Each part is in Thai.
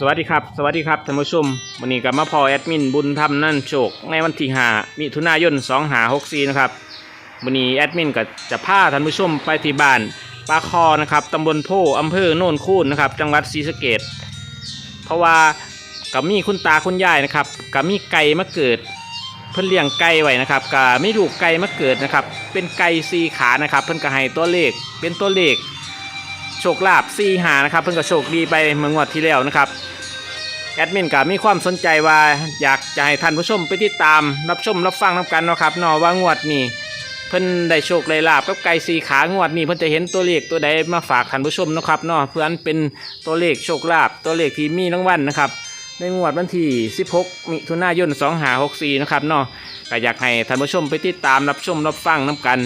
สวัสดีครับ สวัสดีครับท่านผู้ชมวันนี้กับมาพอแอดมินบุญธรรมนั่นโชคในวันที่5มิถุนายน2หา64นะครับวันนี้แอดมินก็จะพาท่านผู้ชมไปที่บ้านปาคอนะครับตำบลโพอำเภอโน่นคูนนะครับจังหวัดศรีสะเกดเพราะว่ากับมีคุณตาคุณยายนะครับกับมีไก่มาเกิด เพิ่นเลี้ยงไก่ไว้นะครับกับมีลูกไก่มาเกิดนะครับเป็นไก่สีขานะครับเพิ่นก็ให้ตัวเลขเป็นตัวเลข โชคลาภซีหานะครับ เพิ่นก็โชคดีไปเมื่องวดที่แล้วนะครับแอดมินก็มีความสนใจว่าอยากจะให้ท่านผู้ชมไปติดตามรับชมรับฟังนํกันเนาะครับเนาะว่างวดนี้เพิ่นได้โชคได้ลาบกับไก่สีขางวดนี้เพิ่นจะเห็นตัวเลขตัวใดมาฝากท่านผู้ชมเนาะครับเนาะเพื่อนเป็นตัวเลขโชคลาภตัวเลขที่มีรางวัลนะครับ ในงวดวันที่ 16 มิถุนายน 2564 นะครับเนาะก็อยากให้ท่านผู้ชมไปติดตามรับชมรับฟังน้กัน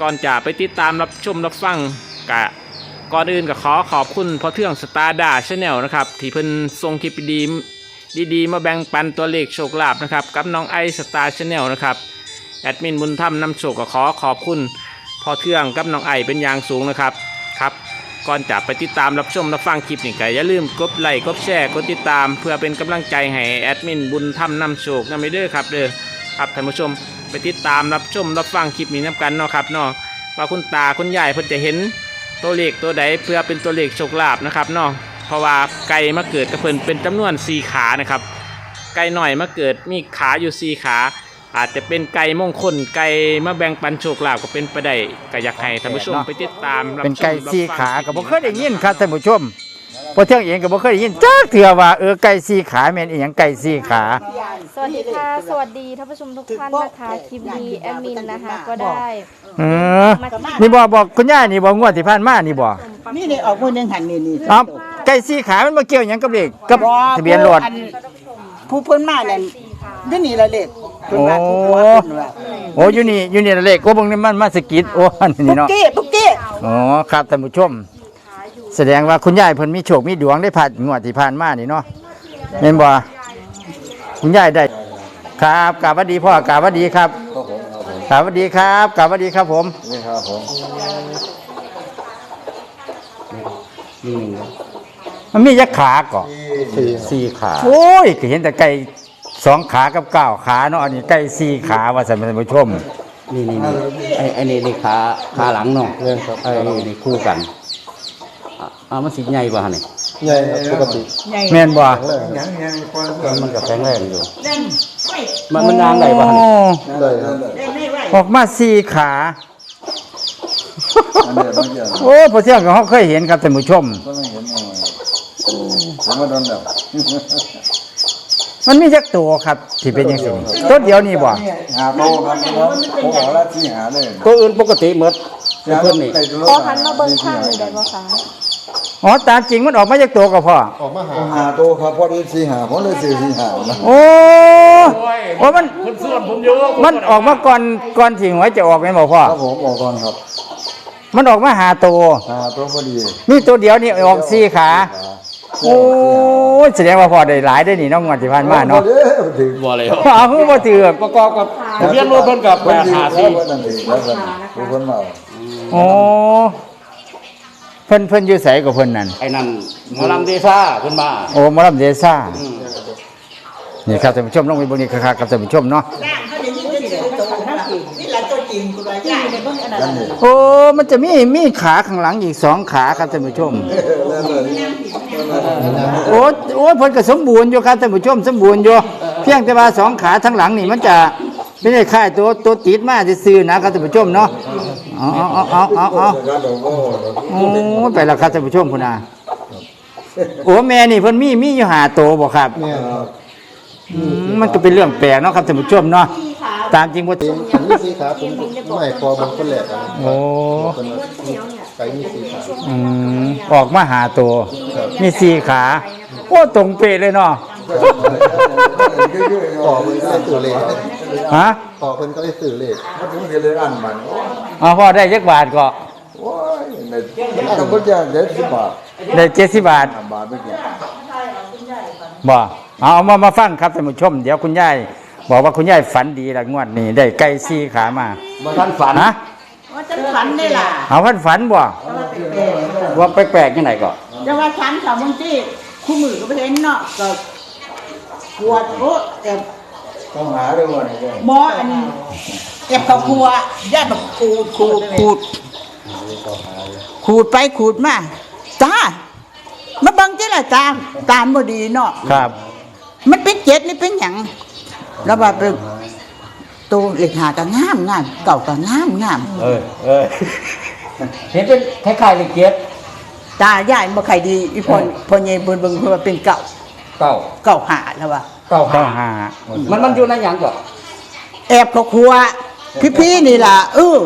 ก่อนจะไปติดตามรับชมรับฟังกะ ก่อนอื่นก็ขอขอบคุณพอเทื่องสตาร์ดาชาแนลนะครับ ที่เพิ่นส่งคลิปดีดีๆ มาแบ่งปันตัวเลขโชคลาภนะครับ กับน้องไอสตาร์ชาแนลนะครับ แอดมินบุญธรรมนำโชคก็ขอขอบคุณพอเทื่องกับน้องไอเป็นอย่างสูงนะครับครับก่อนจะไปติดตามรับชมรับฟังคลิปนี่ก็อย่าลืมกดไลค์กดแชร์กดติดตาม เพื่อเป็นกำลังใจให้แอดมินบุญธรรมนำโชคนำไปเด้อครับเด้อครับท่านผู้ชมไปติดตามรับชมรับฟังคลิปนี้นํกันเนาะครับเนาะว่าคุณตาคุณยายเพิ่นจะเห็น ตัวเลขตัวใดเพื่อเป็นตัวเลขโชคลาภนะครับเนาะเพราะว่าไก่มาเกิดกับเพิ่นเป็นจำนวนสี่ขานะครับไก่หน่อยมาเกิดมีขาอยู่สี่ขา อาจจะเป็นไก่มงคลไก่มาแบ่งปันโชคลาภก็เป็นไปได้ก็อยากให้ท่านผู้ชมไปติดตามรับชมเป็นไก่สีขารับก็ฟังบ่เคยได้ยินครับท่านผู้ชม พอเที่ยงเองก็บ่เคยได้ยินจักเถื่อว่าเออไก่สีขาแม่นอีหยังไก่สีขา สวัสดีค่ะ สวัสดีท่านผู้ชมทุกท่านนะคะ คลิปนี้แอดมินนะคะ ก็ได้เออนี่บ่บอกคุณย่านี่บ่งวดที่ผ่านมานี่บ่นี่นี่ออกมือหนึ่งหันนี่นี่เอ้าไก่สีขามันบ่เกี่ยวหยังกับเลขกับทะเบียนรถ อัผู้เพิ่นมานั่นนี่นี่ละเล็กเพิ่นว่าโอ้ผู้ว่าเพิ่นว่าโอ้อยู่นี่อยู่นี่เลขก็เบิ่งนี่มันมาสะกิดโอ้อันปุ๊นี่กเนาะ กี้ปุ๊กกี้อ๋อครับท่านผู้ชม แสดงว่าคุณยายเพิ่นมีโชคมีดวงได้ผ่านงวดที่ผ่านมานี่เนาะแม่นบ่คุณยายได้ ครับกราบหวัดดีพ่อกราบหวัดดีครับกราบหวัดดีครับกราบหวัดดีครับผมนี่ครับผมมันมียักษ์ขาก่อนสี่สี่ขาโอ้ยก็เห็นแต่ไก่สองขากับเก้าขาเนาะอันนี้ไก่สี่ขาว่าสันท่านผู้ชมนี่นี่นี่ไอ้ไอ้นี่นี่ขาขาหลังเนาะเนี่ยครับไอ้นี่นี่คู่กัน อะอ่ามันสิใหญ่บ่ฮะนี่ใหญ่ครับปกติแม่นบ่ยังยังคนมันก็แข็งแรงอยู่มันมันนางได้บ่ฮะนี่เลยครับออกมาสี่ขาอันเดียวไม่เกี่ยวโอ้พอเที่ยงก็เขาเคยเห็นครับท่านผู้ชมก็ไม่เห็นเอาผมมาโดนแบบมันมียักษ์ตัวครับที่เป็นอย่างนี้ตัวเดียวนี่บ่หาโตครับผมบอกแล้วที่หาเลยตัวอื่นปกติหมดไอ้เพิ่นนี่ขอหันมาเบิ้งข้างหน่อยได้บ่คะ อ๋อตามจริงมันออกมายักษ์ตัวก็พอออกมาหา หาโตครับพอดีที่หาผมเลยซื้อที่หานะโอ้โอ้มันมันออกมาก่อนก่อนที่หวยจะออกแม่นบ่พ่อ ครับผมออกก่อนครับมันออกมาหาตัวหาโตพอดีมีตัวเดียวนี่ออกสี่ขา โอ้ยแสดงว่าพอได้หลายได้นี่เน้องงวดที่ผ่านมาเนาะถึงบ่เลยอ้าวเพิ่งบ่ถือประกอบกับทะเบียนรถเพิ่นกับคนดี8แล้ว5คนนั้นดีแล้วกันผู้คนมาโอ้เพิ่นเพิ่นอยู่ไสกับเพิ่นนั่น4ไอ้นั่นหมอลำเดซ่าเพิ่นมาโอ้หมอลำเดซ่านี่ครับท่านผู้ชมลองไปเบิ่งนี่ครับครับท่านผู้ชมเนาะนี่ละตัวจริงคุณว่าใหญ่ในเบิ่งอันนั้นนั่นนี่โอ้มันจะมีมีขาข้างหลังอีกสองขาครับท่านผู้ชมโอ้โอ้เพิ่นก็สมบูรณ์อยู่ครับท่านผู้ชมสมบูรณ์อยู่เพียงแต่ว่าสองขาทั้งหลังนี่มันจะไม่ได้ค่ายตัวตัวติดมาซื่อๆนะครับท่านผู้ชมเนาะ เอาเอาเอาเอาเอาก็โดนโอ้โอ้ไปแล้วครับท่านผู้ชมพุ่นน่ะโอ้แม่นี่เพิ่นมีมีอยู่หาโตบ่ครับ เนี่ยครับอืมมันก็เป็นเรื่องแปลกเนาะครับท่านผู้ชมเนาะตามจริงบ่ผมมีสีขาวผมไม่พอบางคนแหลกนะโอ้คนไก่มีสีขาวอืมออกมาหาโตมีสี่ขา โอ้ตรงเป๊ะเลยเนาะต่อเพิ่นก็เลยสื่อเลข ฮะต่อเพิ่นก็เลยสื่อเลขมันถึงเรียนอ่านมันเอาพอได้ยักบาทก็โอ้ยในต้องเพิ่นจะเด็ดสิบบาทได้เจ็ดสิบบาทห้าบาทไม่กี่บ่เอาเอามามาฟังครับท่านผู้ชม เดี๋ยวคุณยายบอกว่าคุณยายฝันดีละงวดนี้ได้ไก่สี่ขามาบ่ทันฝันฮะว่าฉันฝันได้ล่ะเอาพันฝันบ่ว่าแปลกๆจังไดก็จะว่าฉันสาวมึงที่คู่มือก็ไปเห็นเนาะก็ปวดโอ้แต่ ต้องหาด้วยว่านี่หมออันเก็บข้าวครัวย่าแบบขูดขูดขูดขูดไปขูดมาตามาเบังที่ละตาตามบ่ดีเนาะครับ มันเป็นเจ็ดนี่เป็นหยังแล้วว่าเป็นตัวเหล็กหาก็งามงามเก่าก็งามงามเออเออเห็นเป็นคล้ายๆเลยเก็บตาย่ายบ่ใครดีอีพอพอเยเบิ่งเบิ่งเพิ่นว่าเป็นเก่าเก้าเก่าหาแล้วว่า เก้าเก้าห้าห้ามันมันอยู่ในหยังก่อนแอบเขาครัว พี่ๆนี่ล่ะเออ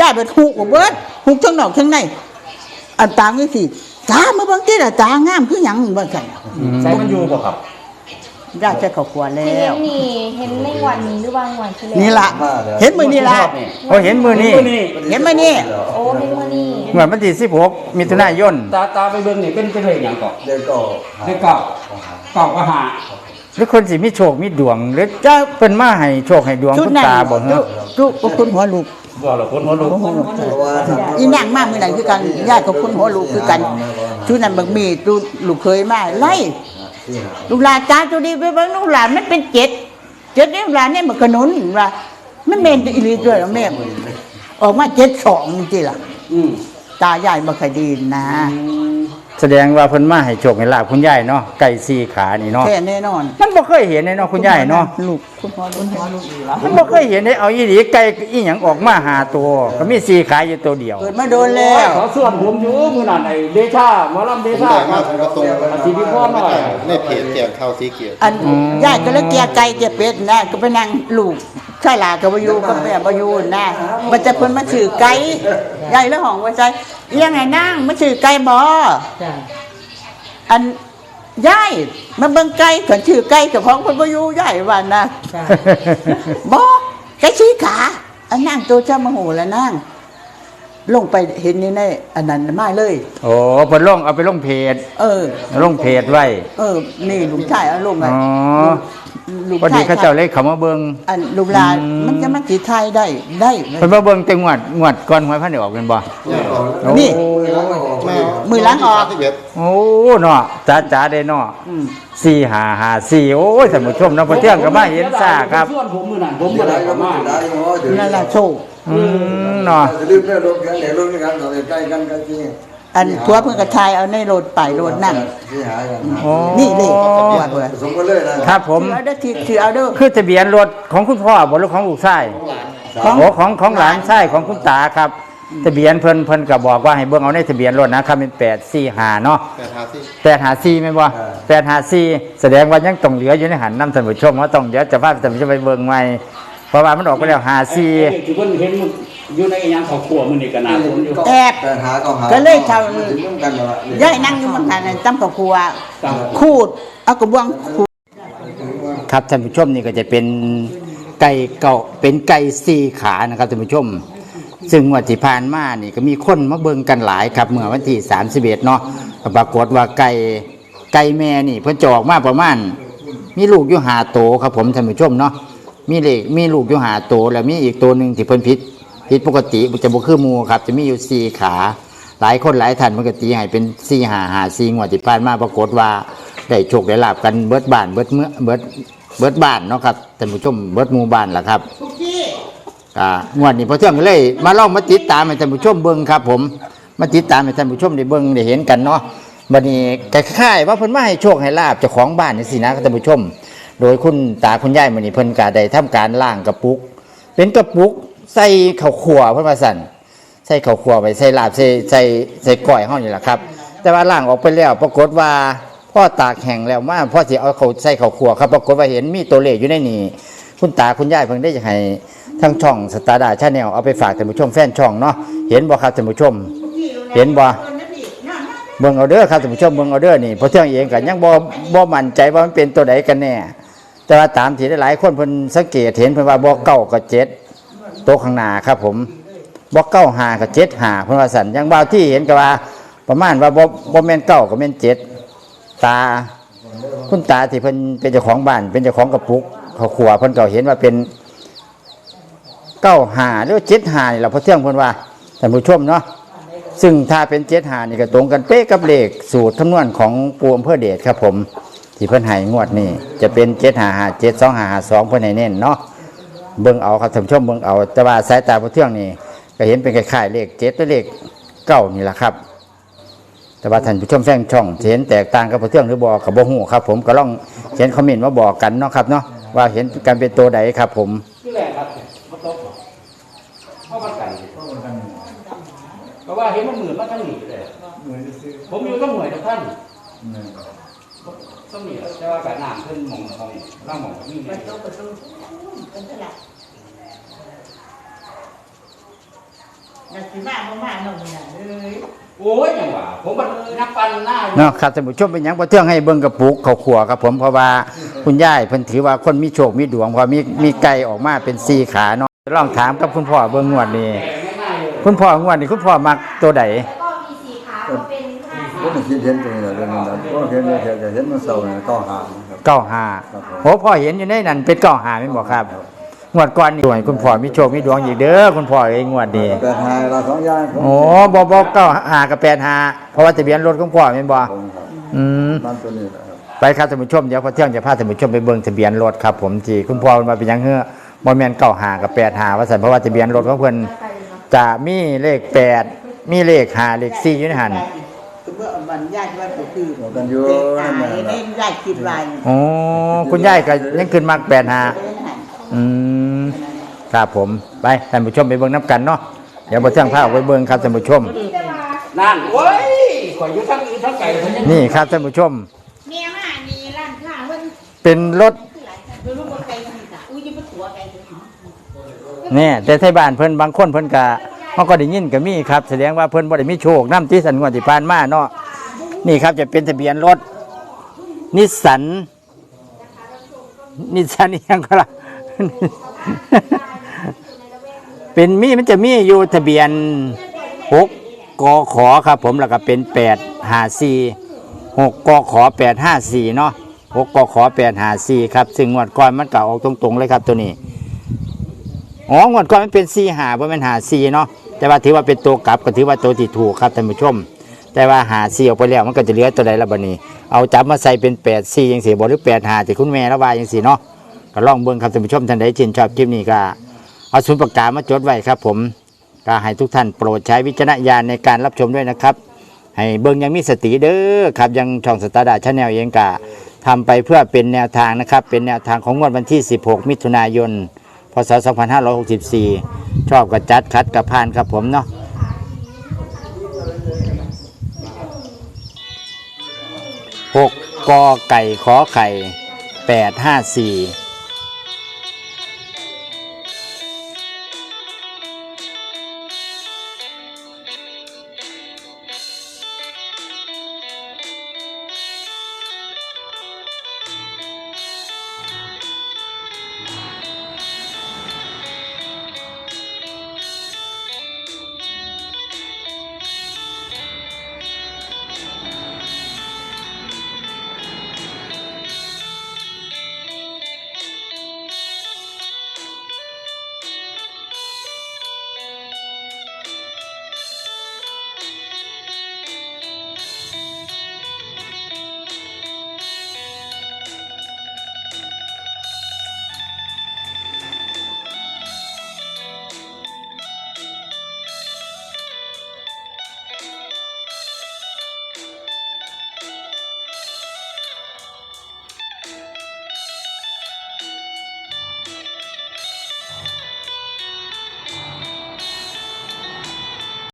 ย่ายเป็นฮูกบ่เบิดฮูกทั้งนอกทั้งในอันตางนี่สิตามาเบิ่งที่ละตางามคือหยังบ่ซั่นใส่มันอยู่บ่ครับย่ายใช้เขาครัวแล้ที่เห็วนนี่เห็นในวันนี้หรือวางวันที่แล้วนี่ล่ะเห็นมือนี่ล่ะโอ้เห็นมือนี่มื้อนี้เห็นไหมนี่ โอ้เห็นมื่อนี้เหมือนวันที่สิบหกมิถุนายนตาตาไปเบิ่งนี่เป็นเป็นเลขหยังก่อนเด็กก็เลขเก้าเก้าก็ห้า หรือคนสิมีโชคมีดวง หรือจะเป็นมาให้โชคให้ดวงชุดคุณนั้นตาบ่เหรจุอจุบ่คุณหัวลูกบ่ละคนหัวลูกเพราะว่าทำอีนางมากมือไหนคือกันญาติกับคุณหัวลูกคือกันชุดนั้นบักมีดูลูกเคยมาไล่ที่หาลูกหลานจ้าจุดีไปเบิ่งลูกหลานมันเป็นเจ็ดเจ็ดนี่ลูกหลานเนี่ยมันขนุนว่ามันเมนอีหลีด้วยเหรอแม่ออกมาเจ็ดสองจริงๆล่ะ อืมตาใหญ่บ่เคยดีนะ แสดงว่าเพิ่นมาให้โชคให้ลาบคุณยายเนาะไก่สี่ขานี่เนาะแค่แน่นอนมันบ่เคยเห็นเลยเนาะคุณยายเนาะลูกคุณพ่อคุณพ่อลูกอีหละมันบ่เคยเห็นได้เอาอีหลีไก่อีหยังออกมาหาตัว ก็มีสี่ขาอยู่ตัวเดียว เกิดมาโดนแล้วเขาส่วนผมอยู่มื้อนั้นไอ้เดชาหมอลำเดชาได้มาผมก็ตรงอาทิตย์ที่พ่อหน่อยในเพจแจกข้าวสีเขียวอันญาติก็เลยเกลียไก่เกลียเป็ดนะก็ไปนั่งลูกใช่หลาก็บ่อยู่ก็แม่บ่อยู่นะมันจะเพิ่นมาซื้อไก่ยายแล้วห้องว่าใจ เอียงไงนางมาซื้อไก่บ่อันยายมาเบิ่งไก่เพิ่นชื่อไก่เจ้าของเพิ่นบ่อยู่ยายว่านะบ่ไก่ชี้ขาอันนางตัวเจ้ามาโหแล้วนางลงไปเห็นนี่ในอันนั้นมาเลย โอ้เพิ่นลงเอาไปลงเพจเออ ลงเพจไว้ เออ นี่ลุงชายเอาลงไปอ๋อ ลุงพอดีชายเขาเจ้าเลยเขามาเบิ่งอันลูกหลานอืมมันจะมาสีไทยได้ได้ เพิ่นมาเบิ่งแต่งวดงวดก่อนหวยพันได้ออกเป็นบ่นี่ โอ้มือล้างออก ที่เบ็ดโอ้เนาะจ้าจ๋าได้เนาะอืมสี่หาหาสี่โอ้ยท่านผู้ชมเนาะพอเที่ยงก็มาเห็นซ่าครับ ส่วนผมมื้อนั้นผมที่บ่ได้ได้ก็ก็มามาได้หมอถึงนั่นแหละโชคอืมเนาะ จะลืมเรื่องรถกันเดี๋ยวรถกันเราใกล้กันกันจริง อันทัวเพื่อนกระชายเอาในโรดไปโรดนั่นที่หากันโอ้นี่เลยว่าเพื่อนสมกันเลยนะครับผมถือเอาเด้อถือถือเอาเด้อคือทะเบียนรถของคุณพ่อบ่หรือของลูกชายของโอ้ของของหลานชายของคุณตาครับ ทะเบียนเพิ่นเพิ่นก็บอกว่าให้เบิ่งเอาในทะเบียนรถนะครับเป็น845เนาะแต่ทาที่แปดหาซีไหมนบ่แปดหาซีแสดงว่ายังต้องเหลืออยู่ในหันนำท่านผู้ชมว่าต้องเดี๋ยวจะพาท่านผู้ชมไปเบิ่งใหม่เพราะว่ามันออกไปแล้วหาซีไอ้ที่เพิ่นเห็นมันอยู่ในอีหยังเขาขัวมื้อนี้ก็น่าสนอยู่ แอบแต่หาก็หาก็เลยทถึงกันแล้วำย่ายนั่งอยู่บางทางนั้นตั้มกับครัวขูดเอากระบวงขูดครับท่านผู้ชมนี่ก็จะเป็นไก่เก่าเป็นไก่ซีขานะครับท่านผู้ชม ซึ่งงวันที่ผ่านมานี่ก็มีคนมาเบิ่งกันหลายครับเมื่อวันที่31เนาะก็ปรากฏว่าไก่ไก่แม่นี่เพิ่นจะออกมาประมาณ มีลูกอยู่หาโตวครับผมท่านผู้ชมเนาะมีเลขมีลูกอยู่หาโตวแล้วมีอีกตัวหนึ่งที่เพิ่นผิด ผิดปกติจะบ่คือหมูครับ จะมีอยู่สี่ขา หลายคนหลายท่านมันก็ตีให้เป็นสี่หาหาสี่งวดที่ผ่านมาปรากฏว่าได้โชคได้ลาบกันเบิดบ้านเบิดเมื่อเบิดเบิดบ้านเนาะครับท่านผู้ชมเบิดหมู่บ้านล่ะครับอ่างวดนี้พอเที่ยงก็เลย มาลองมาติดตามให้ท่านผู้ชมเบิ่งครับ ผมมาติดตามให้ท่านผู้ชมได้เบิ่งได้เห็นกันเนาะบัดนี้คล้ายๆว่าเพิ่นมาให้โชคให้ลาบเจ้าของบ้านนี่สินะท่านผู้ชม โดยคุณตาคุณยายมื้อนี้เพิ่นก็ได้ทำการล่างกระปุก เป็นกระปุก ใส่ข้าวคั่วเพิ่นว่าสั่นใส่ข้าวคั่วไว้ใส่ลาบใส่ใส่ใส่ก้อยเฮานี่แหละครับ แต่ว่าล่างออกไปแล้วปรากฏว่าพ่อตากแห้งแล้วมาพ่อสิเอาเขาใส่ข้าวคั่วครับปรากฏว่าเห็นมีตัวเลขอยู่ในนี้คุณตาคุณยายเพิ่งได้จะให้ทั้งช่องสตาร์ดาชาแนลเอาไปฝากท่านผู้ชมแฟนช่องเนาะเห็นบ่ครับท่านผู้ชม เห็นบ่เบิ่งเอาเด้อครับท่านผู้ชมเบิ่งเอาเด้อนี่เพราะเที่ยงเองก็ยังบ่บ่มั่นใจว่ามันเป็นตัวใดกันแน่แต่ว่าตามที่หลายคนเพิ่นสังเกตเห็นเพิ่นว่าบ่เก้ากับเจ็ด โต๊ะข้างหน้าครับผมบ่เก้าหากับเจ็ดหาพิ่นว่าสันยังบ่าวที่เห็นก็ว่า ประมาณว่าบ่บ่แม่นเก้าก็แม่นเจ็ดตา คุณตาที่เพิ่นเป็นเจ้าของบ้าน เป็นเจ้าของกระปุกเขาขัวเพิ่นก็เห็นว่าเป็นเก้าหาหรือเจ็ดหานี่เราพอเที่ยงเพิ่นว่าท่านผู้ชมเนาะซึ่งถ้าเป็นเจ็ดหานี่ก็ตรงกันเป๊ะกับเลขสูตรคำนวณของปูอำเภอเดชครับผม ที่เพิ่นให้งวดนี่จะเป็นเจ็ดหาหาเจ็ดสองหาหาสองเพิ่นให้เน้นเนาะ เบิ่งเอาครับท่านผู้ชมเบิ่งเอา แต่ว่าสายตาผู้เที่ยงนี่ก็เห็นเป็นคล้ายๆเลขเจ็ดและเลขเก้านี่แหละครับ แต่ว่าท่านผู้ชมแฟนช่องเห็นแตกต่างกับผู้เที่ยงหรือบอกกับบ่ฮู้ครับ ผมก็ลองเขียนคอมเมนต์มาบอกกันเนาะครับเนาะว่าเห็นกันเป็นตัวใดครับ ผมที่แรกครับเขาตกเข้ากันกันเพราะว่าเห็นมันเหมือนมาทั้งนี้เลยผมอยู่ต้องหน่วยกับท่าน ต้องมีแต่ว่าการน้ำขึ้นหมองหมองร่างหมองนี่เลยอยากสิมาบ่มาเนาะนี่น่ะเอ้ยโอ้ยอย่างว่าผมมันนักปั่นหน้าอยู่เนาะครับท่านผู้ชมเป็นหยังบ่เที่ยงให้เบิ่งกระปุกเขาวขัวครับผมเพราะว่าคุณยายเพิ่นถือว่าคนมีโชคมีดวงเพราะมีมีไก่ออกมาเป็นสี่ขาเนาะลองถามกับคุณพ่อเบิ่งงวดนี้คุณพ่องวดนี้คุณพ่อมักตัวใดก็มีสีขาวก็เป็น ห้าผมไม่คิดเห็นตรงนี้นะเรื่องนั้นนะผมเห็นเห็นเห็นมันเศร้าเนี่ยต้องหามครับ เก้าห้าครับผมโหพ่อเห็นอยู่ในนั้นเป็นเก้าห้าแม่นบ่ครับงวดก่อนนี่ด้วยคุณพ่อมีโชคมีดวงอีกเด้อคุณพ่อเอ้ยงวดนี้แต่หายเราสองอย่างผมโอ้บ่บ่เก้าห้ากับแปดห้าเพราะว่าทะเบียนรถของพ่อแม่นบ่ผมครับอืม นั่นตัวนี้นะครับไปครับท่านผู้ชมเดี๋ยวพอเที่ยงจะพาท่านผู้ชมไปเบิ่งทะเบียนรถครับผมที่คุณพ่อมาเป็นหยังเฮ้อบ่แม่นเก้าหากับแปดหาว่าซั่นเพราะว่าทะเบียนรถของเพิ่นจะมีเลขแปดมีเลขหาเลขสี่อยู่ในหันคือ เมื่อวันยายว่าก็คือบอกกันอยู่เด็กตานั่นยแหละเล่นยายคิดว่าโอ้คุณยายก็ยังขึ้นมากแปดหาอืมครับผมไปท่านผู้ชมไปเบิ่งน้ำกันเนาะเดี๋ยวพอเที่ยงพาออกไปเบิ่งครับท่านผู้ชม นั่นโอ้ยข่อยอยู่ทั้งอื่นทั้งไก่ทั้งยังนี่ครับท่านผู้ชมเมียมานี่ร้านค้าเพิ่นเป็นรถคือรู้บ่ไกลนี่จ้ะอุ้ยจะมาตัวไกลจังเนี่ยแต่ไทยบ้านเพิ่นบางคนเพิ่นก็ เขาก็ได้ยินก็มีครับ แสดงว่าเพิ่นบ่ได้มีโชคน้ำที่สันงวดที่ผ่านมาเนาะนี่ครับจะเป็นทะเบียนรถนิสสันนิสสันอีหยังก็ล่ะเป็นมีมันจะมีอยู่ทะเบียนหกกขอครับ ผมแล้วก็เป็นแปดห้าสี่หกกขอแปดห้าสี่เนาะหกกขอแปดห้าสี่ครับซึ่งงวดก่อนมันก็ออกตรงๆเลยครับตัวนี้อ๋องวดก่อนมันเป็นสี่หาเพราะมันหาสี่เนาะ แต่ว่าถือว่าเป็นตัวกลับก็ถือว่าตัวที่ถูกครับท่านผู้ชม แต่ว่าหาสี่ออกไปแล้วมันก็จะเหลือตัวใดละบัดนี้ เอาจับมาใส่เป็นแปดสี่ยังสี่บอหรือแปดหาที่คุณแม่ละวายยังสี่เนาะก็ลองเบิ่งครับท่านผู้ชมท่านใดชื่นชอบคลิปนี้ก็เอาศูนย์ประกาศมาจดไว้ครับ ผมก็ให้ทุกท่านโปรดใช้วิจารณญาณในการรับชมด้วยนะครับ ให้เบิ่งยังมีสติเด้อครับยังช่องสตาร์ดาชาแนลเองกะทำไปเพื่อเป็นแนวทางนะครับ เป็นแนวทางของงวดวันที่ 16 มิถุนายน พศ 2564 ชอบกับจัดคัดกับพานครับผมเนาะหกกอไก่ขอไข่แปดห้าสี่